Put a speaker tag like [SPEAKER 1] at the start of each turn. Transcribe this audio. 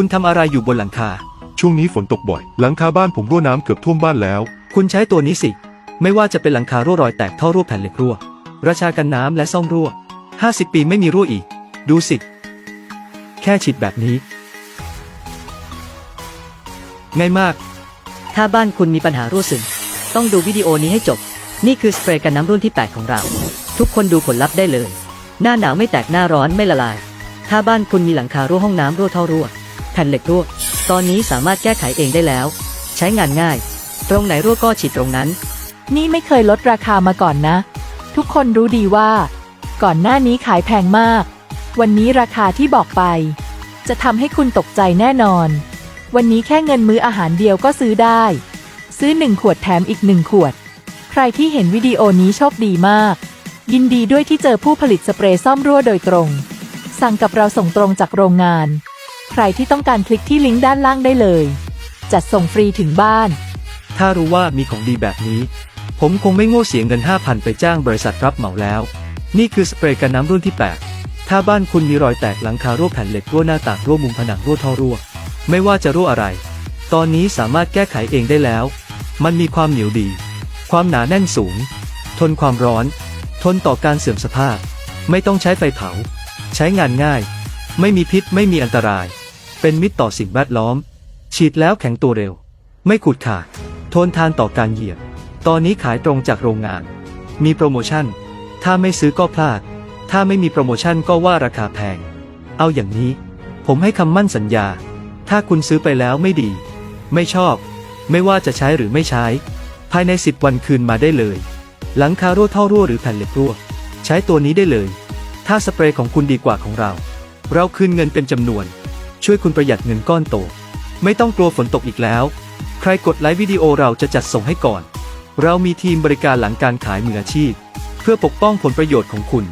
[SPEAKER 1] คุณทำอะไรอยู่บนหลังคา
[SPEAKER 2] ช่วงนี้ฝนตกบ่อย หลังคาบ้านผมรั่วน้ำเกือบท่วมบ้านแล้ว
[SPEAKER 1] คุณใช้ตัวนี้สิ ไม่ว่าจะเป็นหลังคารั่วรอยแตกท่อรั่วแผ่นเหล็กรั่ว ราชากันน้ำและซ่อมรั่ว 50 ปีไม่มีรั่วอีก ดูสิ แค่ฉีดแบบนี้ ง่ายมาก
[SPEAKER 3] ถ้าบ้านคุณมีปัญหารั่วซึมต้องดูวิดีโอนี้ให้จบ นี่คือสเปรย์กันน้ำรุ่นที่ 8 ของเรา ทุกคนดูผลลัพธ์ได้เลย หน้าหนาวไม่แตกหน้าร้อนไม่ละลาย ถ้าบ้านคุณมีหลังคารั่วห้องน้ำรั่วท่อรั่วแผ่นเหล็กรั่ว ตอนนี้สามารถแก้ไขเองได้แล้ว ใช้งานง่าย ตรงไหนรั่วก็ฉีดตรงนั้น
[SPEAKER 4] นี่ไม่เคยลดราคามาก่อนนะ ทุกคนรู้ดีว่า ก่อนหน้านี้ขายแพงมาก วันนี้ราคาที่บอกไป จะทำให้คุณตกใจแน่นอน วันนี้แค่เงินมื้ออาหารเดียวก็ซื้อได้ ซื้อหนึ่งขวดแถมอีกหนึ่งขวด ใครที่เห็นวิดีโอนี้โชคดีมาก ยินดีด้วยที่เจอผู้ผลิตสเปรย์ซ่อมรั่วโดยตรง สั่งกับเราส่งตรงจากโรงงาน รที่ต้องการคลิกที่ลิงก์ด้านล่างได้เลย จัดส่งฟรีถึงบ้าน
[SPEAKER 1] ถ้ารู้ว่ามีของดีแบบนี้ ผมคงไม่โง่เสียเงิน 5,000 ไปจ้างบริษัทรับเหมาแล้ว นี่คือสเปรย์กันน้ำรุ่นที่ 8 ถ้าบ้านคุณมีรอยแตกหลังคารั่วแผ่นเหล็กรั่วหน้าต่างรั่วมุมผนังรั่วท่อรั่ว ไม่ว่าจะรั่วอะไร ตอนนี้สามารถแก้ไขเองได้แล้ว มันมีความเหนียวดี ความหนาแน่นสูง ทนความร้อน ทนต่อการเสื่อมสภาพ ไม่ต้องใช้ไฟเผา ใช้งานง่าย ไม่มีพิษไม่มีอันตราย เป็นมิตรต่อสิ่งแวดล้อม ฉีดแล้วแข็งตัวเร็ว ไม่ขูดขาด ทนทานต่อการเหยียบ ตอนนี้ขายตรงจากโรงงาน มีโปรโมชั่น ถ้าไม่ซื้อก็พลาด ถ้าไม่มีโปรโมชั่นก็ว่าราคาแพง เอาอย่างนี้ ผมให้คำมั่นสัญญา ถ้าคุณซื้อไปแล้วไม่ดี ไม่ชอบ ไม่ว่าจะใช้หรือไม่ใช้ ภายใน 10 วันคืนมาได้เลย หลังคารั่วท่อรั่วหรือแผ่นเหล็กรั่ว ใช้ตัวนี้ได้เลย ถ้าสเปรย์ของคุณดีกว่าของเรา เราคืนเงินเป็นจำนวน ช่วยคุณประหยัดเงินก้อนโต ไม่ต้องกลัวฝนตกอีกแล้ว ใครกดไลค์วิดีโอเราจะจัดส่งให้ก่อน เรามีทีมบริการหลังการขายมืออาชีพ เพื่อปกป้องผลประโยชน์ของคุณ